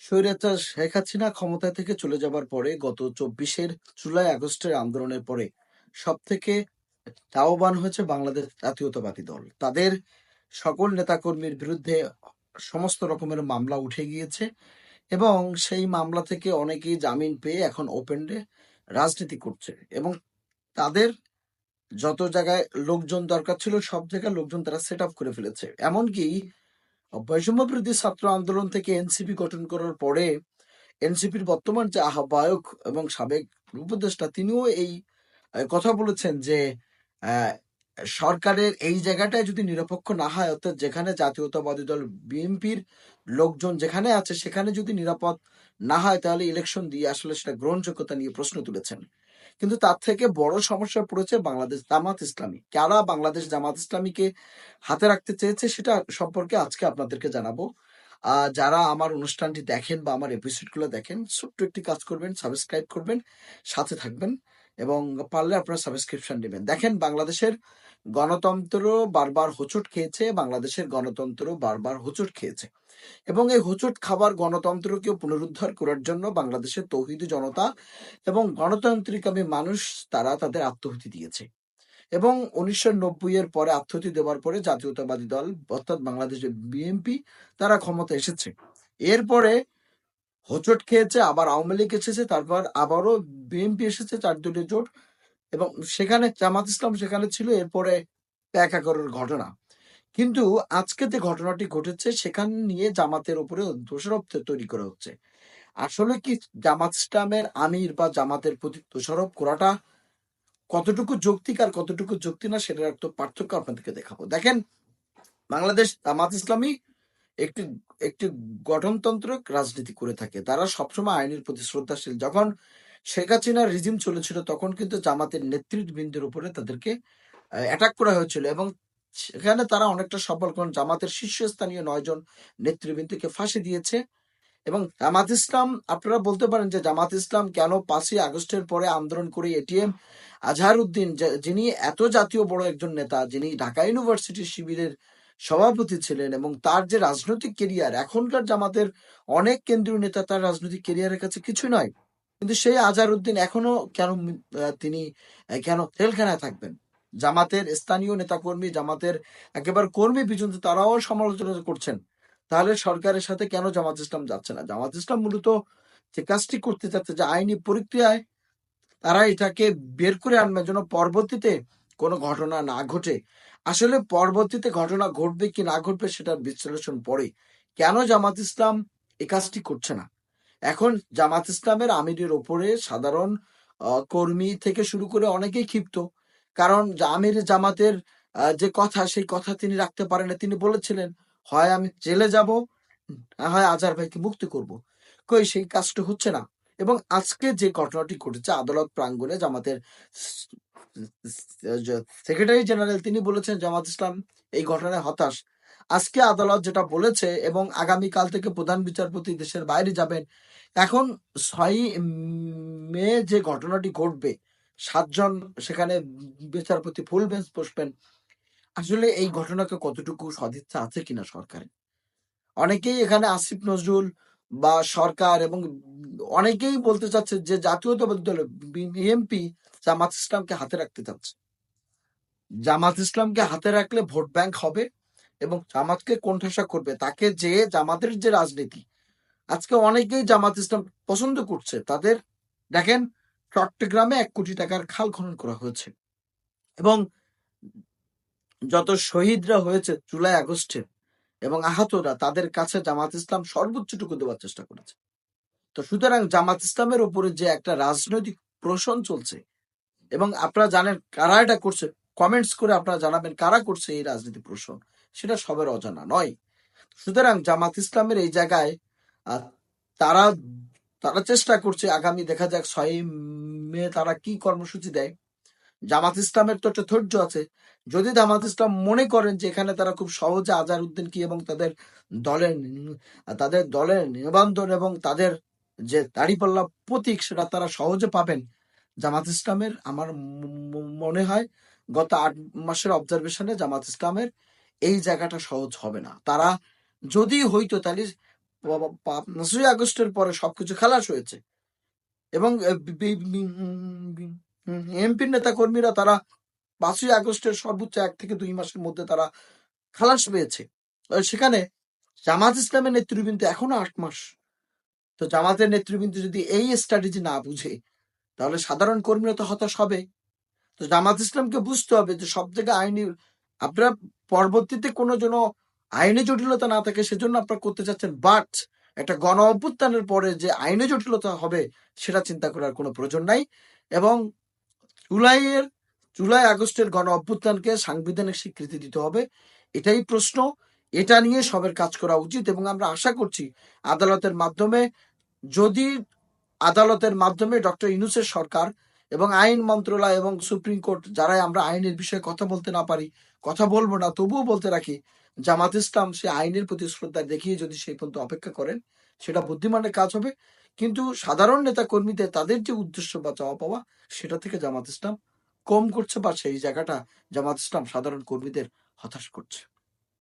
স্বৈরাচার শেখ হাসিনা ক্ষমতা থেকে চলে যাবার পরে গত চব্বিশের জুলাই আগস্টের আন্দোলনের পরে। সব থেকে হয়েছে বাংলাদেশ জাতীয়তাবাদী দল। তাদের সকল নেতাকর্মীর বিরুদ্ধে সমস্ত রকমের মামলা উঠে গিয়েছে এবং সেই মামলা থেকে অনেকেই জামিন পেয়ে এখন ওপেনে রাজনীতি করছে এবং তাদের যত জায়গায় লোকজন দরকার ছিল সব জায়গায় লোকজন তারা সেট আপ করে ফেলেছে। এমনকি বৈষম্য বিরোধী ছাত্র আন্দোলন থেকে এনসিপি গঠন করার পরে এনসিপির বর্তমান যে আহ্বায়ক এবং সাবেক উপদেষ্টা, তিনিও এই কথা বলেছেন যে সরকারের এই জায়গাটায় যদি নিরপেক্ষ না হয়, অর্থাৎ যেখানে জাতীয়তাবাদী দল, বিএনপির লোকজন যেখানে আছে, সেখানে যদি নিরাপদ না হয়, তাহলে ইলেকশন দিয়ে আসলে সেটা গ্রহণযোগ্যতা নিয়ে প্রশ্ন তুলেছেন। কিন্তু তার থেকে বড় সমস্যা পড়েছে বাংলাদেশ জামাত ইসলামী। কারা বাংলাদেশ জামাত ইসলামীকে হাতে রাখতে চেয়েছে সেটা সম্পর্কে আজকে আপনাদেরকে জানাব। যারা আমার অনুষ্ঠানটি দেখেন বা আমার এপিসোডগুলো দেখেন, ছোট্ট একটি কাজ করবেন সাবস্ক্রাইব করবেন, সাথে থাকবেন এবং পারলে আপনারা সাবস্ক্রিপশন নেবেন। দেখেন বাংলাদেশের গণতন্ত্র বারবার হোঁচট খেয়েছে, বাংলাদেশের গণতন্ত্র বারবার হোঁচট খেয়েছে। এবং এই হোঁচট খাবার গণতন্ত্রকে পুনরুদ্ধার করার জন্য বাংলাদেশের তৌহিদি জনতা এবং গণতান্ত্রিকামী মানুষ তারা তাদের আত্মহতি দিয়েছে। এবং উনিশশো নব্বই এর পরে আত্মহতি দেওয়ার পরে জাতীয়তাবাদী দল, অর্থাৎ বাংলাদেশের বিএনপি, তারা ক্ষমতা এসেছে। এরপরে হোঁচট খেয়েছে, আবার আওয়ামী লীগ এসেছে, তারপর আবারও বিএনপি এসেছে, চার দুটি জোট। এবং সেখানে জামাত ইসলাম সেখানে ছিল, এরপরে এক এগারোর ঘটনা। কিন্তু আজকে যে ঘটনাটি ঘটেছে, সেখান নিয়ে জামাতের উপরে দোষারোপ তৈরি করা হচ্ছে। আসলে কি জামাত ইসলামের আমির বা জামাতের প্রতি দোষারোপ করাটা কতটুকু যৌক্তিক আর কতটুকু যুক্তি না, সেটার একটা পার্থক্য আপনাদেরকে দেখাবো। দেখেন, বাংলাদেশ জামাত ইসলামী একটি একটি গঠনতান্ত্রিক রাজনীতি করে থাকে। তারা সবসময় আইনের প্রতি শ্রদ্ধাশীল। যখন শেখ হাসিনার রিজিম চলেছিল, তখন কিন্তু জামাতের নেতৃবৃন্দের উপরে তাদেরকে অ্যাটাক করা হয়েছিল এবং সেখানে তারা অনেকটা সফল করেন জামাতের শীর্ষস্থানীয় নয়জন নেতৃবৃন্দকে ফাঁসি দিয়েছে এবং জামাত ইসলাম, আপনারা বলতে পারেন যে জামাত ইসলাম কেন পাঁচই আগস্টের পরে আন্দোলন করে এটিএম আজহারউদ্দিন যিনি এত জাতীয় বড় একজন নেতা, যিনি ঢাকা ইউনিভার্সিটি শিবিরের সভাপতি ছিলেন এবং তার যে রাজনৈতিক কেরিয়ার এখনকার জামাতের অনেক কেন্দ্রীয় নেতা তার রাজনৈতিক কেরিয়ারের কাছে কিছু নয়। কিন্তু সেই আজহারউদ্দিন এখনও কেন তিনি কেন জেলখানায় থাকবেন? জামাতের স্থানীয় নেতাকর্মী, জামাতের একেবারে কর্মী পর্যন্ত তারাও সমালোচনা করছেন। তাহলে সরকারের সাথে কেন জামাত ইসলাম যাচ্ছে না? জামাত ইসলাম মূলত যে কাজটি করতে চাচ্ছে যে আইনি প্রক্রিয়ায়, তারা এটাকে বের করে আনবে যেন পরবর্তীতে কোনো ঘটনা না ঘটে। আসলে পরবর্তীতে ঘটনা ঘটবে কি না ঘটবে সেটার বিশ্লেষণ পরে কেন জামাত ইসলাম এই কাজটি করছে না? এখন জামাত ইসলামের আমিরের ওপরে সাধারণ কর্মী থেকে শুরু করে অনেকেই ক্ষিপ্ত। কারণ আমির জামাতের যে কথা, সেই কথা তিনি রাখতে পারেন না। তিনি বলেছিলেন, হয় আমি জেলে যাব, না হয় আজার ভাইকে মুক্তি করব। কই, সেই কাজটা হচ্ছে না। এবং আজকে যে ঘটনাটি ঘটেছে, আদালত প্রাঙ্গণে জামাতের সেক্রেটারি জেনারেল তিনি বলেছেন, জামাত ইসলাম এই ঘটনায় হতাশ। আজকে আদালত যেটা বলেছে এবং আগামী কাল থেকে প্রধান বিচারপতি দেশের বাইরে যাবেন, এখন ছয়ই মে যে ঘটনাটি ঘটবে, সাতজন সেখানে বিচারপতি ফুল বেঞ্চ বসবেন, আসলে এই ঘটনাকে কতটুকু সদিচ্ছা আছে কিনা সরকারের অনেকেই এখানে আসিফ নজরুল বা সরকার এবং অনেকেই বলতে চাচ্ছে যে জাতীয়তাবাদী দল, বিএনপি জামাত ইসলামকে হাতে রাখতে চাচ্ছে জামাত ইসলামকে হাতে রাখলে ভোট ব্যাংক হবে এবং জামাতকে কোণঠাসা করবে, তাকে যে জামাতের যে রাজনীতি, আজকে অনেকেই জামাত ইসলাম পছন্দ করছে, তাদের দেখেন চট্টগ্রামে এক কোটি টাকার খাল খনন করা হয়েছে এবং যত শহীদরা হয়েছে জুলাই আগস্টে এবং আহতরা, তাদের কাছে জামাত ইসলাম সর্বোচ্চটুকু দেওয়ার চেষ্টা করেছে। তো সুতরাং জামাত ইসলামের উপরে যে একটা রাজনৈতিক প্রশ্ন চলছে এবং আপনারা জানেন কারা এটা করছে, কমেন্টস করে আপনারা জানাবেন কারা করছে এই রাজনীতি প্রশ্ন সেটা সবার অজানা নয়। সুতরাং জামাত ইসলামের এই জায়গায় তারা তারা চেষ্টা করছে, আগামী দেখা যাক ছয় মে তারা কি কর্মসূচি দেয়। জামাত ইসলামের তো একটা ধৈর্য আছে। যদি জামাত ইসলাম মনে করেন যে এখানে তারা খুব সহজে আজার উদ্দিন কি এবং তাদের দলের তাদের দলের নিবন্ধন এবং তাদের যে দাড়িপাল্লা প্রতীক সেটা তারা সহজে পাবেন, জামাত ইসলামের আমার মনে হয় গত আট মাসের অবজারভেশনে জামাত ইসলামের এই জায়গাটা সহজ হবে না। তারা যদি হইতো তাহলে পাঁচই আগস্টের পরে সবকিছু খালাস হয়েছে এবং এমপির নেতা কর্মীরা তারা পাঁচই আগস্টের সর্বোচ্চ এক থেকে দুই মাসের মধ্যে তারা খালাস পেয়েছে। সেখানে জামাত ইসলামের নেতৃবৃন্দ এখনও আট মাস। তো জামাতের নেতৃবৃন্দ যদি এই স্ট্র্যাটেজি না বুঝে, তাহলে সাধারণ কর্মীরা তো হতাশ হবে। তো জামাত ইসলামকে বুঝতে হবে যে সব জায়গায় আইনি আপনারা পরবর্তীতে কোনো যেন আইনি জটিলতা না থাকে, সেজন্য আপনারা করতে চাচ্ছেন বাট একটা গণ অভ্যুত্থানের পরে যে আইনি জটিলতা হবে, সেটা চিন্তা করার কোনো প্রয়োজন নাই। এবং জুলাইয়ের, জুলাই আগস্টের গণ অভ্যুত্থানকে সাংবিধানিক স্বীকৃতি দিতে হবে, এটাই প্রশ্ন। এটা নিয়ে সবের কাজ করা উচিত এবং আমরা আশা করছি আদালতের মাধ্যমে, যদি আদালতের মাধ্যমে ডক্টর ইনুসের সরকার এবং আইন মন্ত্রণালয় এবং সুপ্রিম কোর্ট যারাই আমরা আইনের বিষয়ে কথা বলতে না পারি, কথা বলব না, তবুও বলতে রাখি, জামাত ইসলাম সে আইনের প্রতি শ্রদ্ধা দেখিয়ে যদি সেই পর্যন্ত অপেক্ষা করেন, সেটা বুদ্ধিমানের কাজ হবে। কিন্তু সাধারণ নেতা কর্মীদের তাদের যে উদ্দেশ্য বা চাওয়া পাওয়া, সেটা থেকে জামাত ইসলাম কম করছে বা সেই জায়গাটা জামাত ইসলাম সাধারণ কর্মীদের হতাশ করছে।